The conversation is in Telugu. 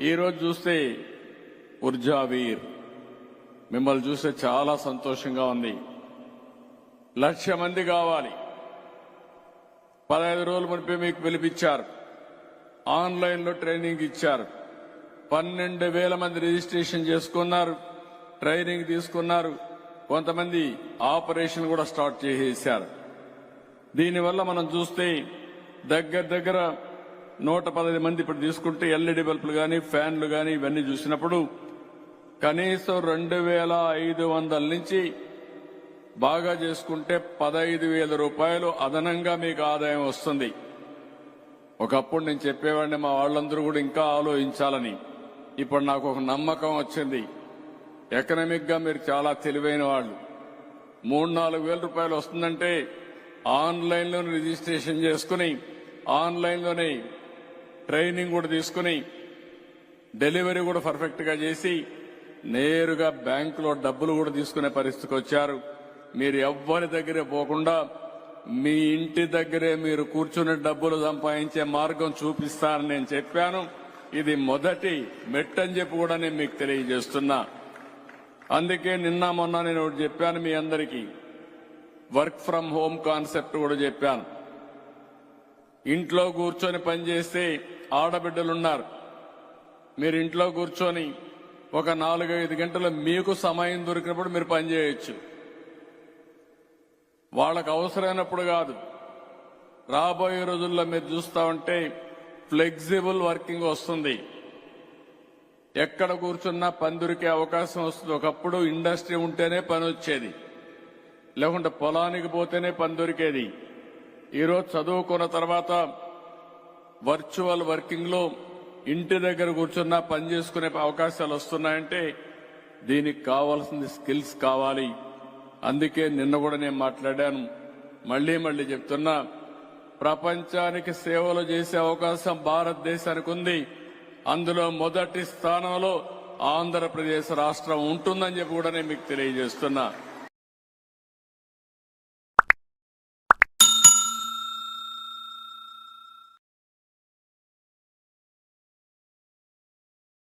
ఈరోజు చూస్తే ఉర్జావీర్ మిమ్మల్ని చూస్తే చాలా సంతోషంగా ఉంది. లక్ష మంది కావాలి. పదహైదు రోజుల మునిపే మీకు పిలిపించారు. ఆన్లైన్లో ట్రైనింగ్ ఇచ్చారు. పన్నెండు వేల మంది రిజిస్ట్రేషన్ చేసుకున్నారు. ట్రైనింగ్ తీసుకున్నారు. కొంతమంది ఆపరేషన్ కూడా స్టార్ట్ చేసేసారు దీనివల్ల మనం చూస్తే దగ్గర దగ్గర నూట పదహైదు మంది ఇప్పుడు తీసుకుంటే ఎల్ఈడి బల్బులు కానీ ఫ్యాన్లు కానీ ఇవన్నీ చూసినప్పుడు కనీసం రెండు వేల ఐదు వందల నుంచి బాగా చేసుకుంటే పదహైదు వేల రూపాయలు అదనంగా మీకు ఆదాయం వస్తుంది. ఒకప్పుడు నేను చెప్పేవాడిని మా వాళ్ళందరూ కూడా ఇంకా ఆలోచించాలని. ఇప్పుడు నాకు ఒక నమ్మకం వచ్చింది. ఎకనామిక్గా మీరు చాలా తెలివైన వాళ్ళు. మూడు నాలుగు వేల రూపాయలు వస్తుందంటే ఆన్లైన్లోనే రిజిస్ట్రేషన్ చేసుకుని ఆన్లైన్లోనే ట్రైనింగ్ కూడా తీసుకుని డెలివరీ కూడా పర్ఫెక్ట్గా చేసి నేరుగా బ్యాంకులో డబ్బులు కూడా తీసుకునే పరిస్థితికి వచ్చారు. మీరు ఎవ్వరి దగ్గరే పోకుండా మీ ఇంటి దగ్గరే మీరు కూర్చుని డబ్బులు సంపాదించే మార్గం చూపిస్తానని నేను చెప్పాను. ఇది మొదటి మెట్టని చెప్పి కూడా నేను మీకు తెలియజేస్తున్నా. అందుకే నిన్న మొన్న నేను ఒకటి చెప్పాను మీ అందరికీ. వర్క్ ఫ్రం హోమ్ కాన్సెప్ట్ కూడా చెప్పాను. ఇంట్లో కూర్చొని పనిచేస్తే ఆడబిడ్డలున్నారు. మీరు ఇంట్లో కూర్చొని ఒక నాలుగైదు గంటలు మీకు సమయం దొరికినప్పుడు మీరు పనిచేయచ్చు. వాళ్ళకు అవసరమైనప్పుడు కాదు. రాబోయే రోజుల్లో మీరు చూస్తా ఉంటే ఫ్లెక్సిబుల్ వర్కింగ్ వస్తుంది. ఎక్కడ కూర్చున్నా పని దొరికే అవకాశం వస్తుంది. ఒకప్పుడు ఇండస్ట్రీ ఉంటేనే పని వచ్చేది. లేకుంటే పొలానికి పోతేనే పని దొరికేది. ఈరోజు చదువుకున్న తర్వాత వర్చువల్ వర్కింగ్లో ఇంటి దగ్గర కూర్చున్నా పని చేసుకునే అవకాశాలు వస్తున్నాయంటే దీనికి కావాల్సింది స్కిల్స్ కావాలి. అందుకే నిన్న కూడా నేను మాట్లాడాను. మళ్ళీ మళ్ళీ చెప్తున్నా ప్రపంచానికి సేవలు చేసే అవకాశం భారతదేశానికి ఉంది. అందులో మొదటి స్థానంలో ఆంధ్రప్రదేశ్ రాష్ట్రం ఉంటుందని చెప్పి కూడా నేను మీకు తెలియజేస్తున్నా.